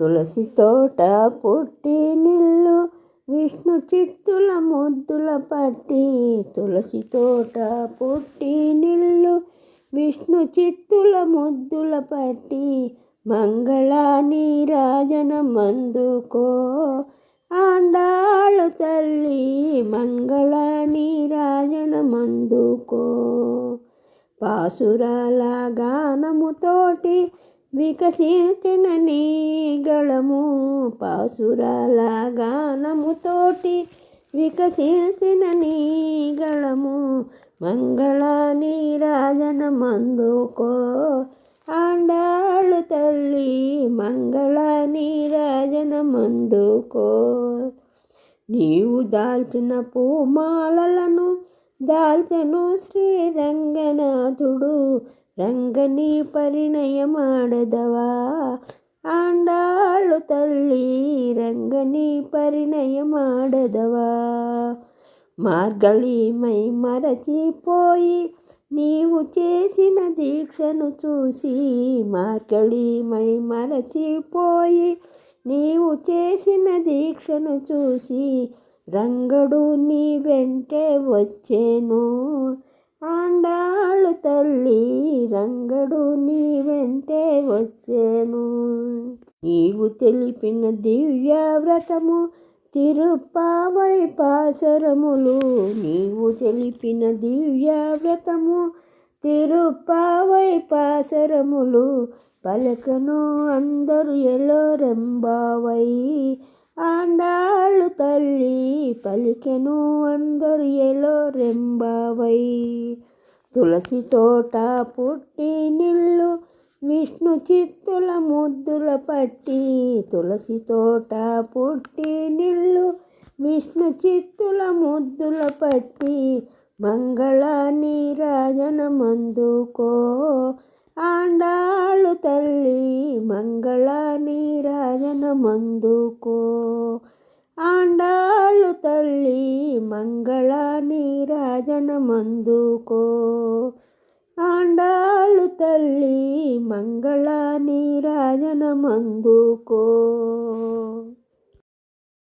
తులసి తోట పుట్టి నిల్లు విష్ణు చిత్తుల ముద్దుల పట్టి. తులసి తోట పుట్టి నిల్లు విష్ణు చిత్తుల ముద్దుల పట్టి. మంగళాని రాజన మందుకో ఆండాళ్ళు తల్లి మంగళాని రాజన మందుకో. పాసురాల గానముతోటి వికసించిన నీ గళము పాసురాల గానముతోటి వికసించిన నీ గళము మంగళ నీరాజన మందుకో ఆండాళ్ళు తల్లి మంగళ నీరాజన మందుకో. నీవు దాల్చిన పూమాలలను దాల్చను శ్రీరంగనాథుడు రంగని పరిణయమాడదవా? ఆండాళ్ళు తల్లి రంగని పరిణయమాడదవా? మార్గళిమై మరచిపోయి నీవు చేసిన దీక్షను చూసి మార్గళిమై మరచిపోయి నీవు చేసిన దీక్షను చూసి రంగడు నీ వెంటే వచ్చేను. ఆండాళ్ళు తల్లి రంగడు నీ వెంటే వచ్చేను. నీవు తెలిపిన దివ్య వ్రతము తిరుప్పావై పాసరములు నీవు తెలిపిన దివ్య వ్రతము తిరుప్పావై పాసరములు పలకను అందరు ఎలో రెంబావై. ఆండా తల్లి పలికెను అందరు ఎలో రెంబావై. తులసి తోట పుట్టి నిల్లు విష్ణు చిత్తుల ముద్దుల పట్టి. తులసి తోట పుట్టి నిల్లు విష్ణు చిత్తుల ముద్దుల పట్టి. మంగళాన్ని నీరాజన మందుకో ఆండాళ్ళు తల్లి మంగళాన్ని రాజన మందుకో. ఆండాళ్ళు తల్లి మంగళ నీరాజన మందుకో. ఆండాళ్ళు తల్లి మంగళ నీరాజన మందు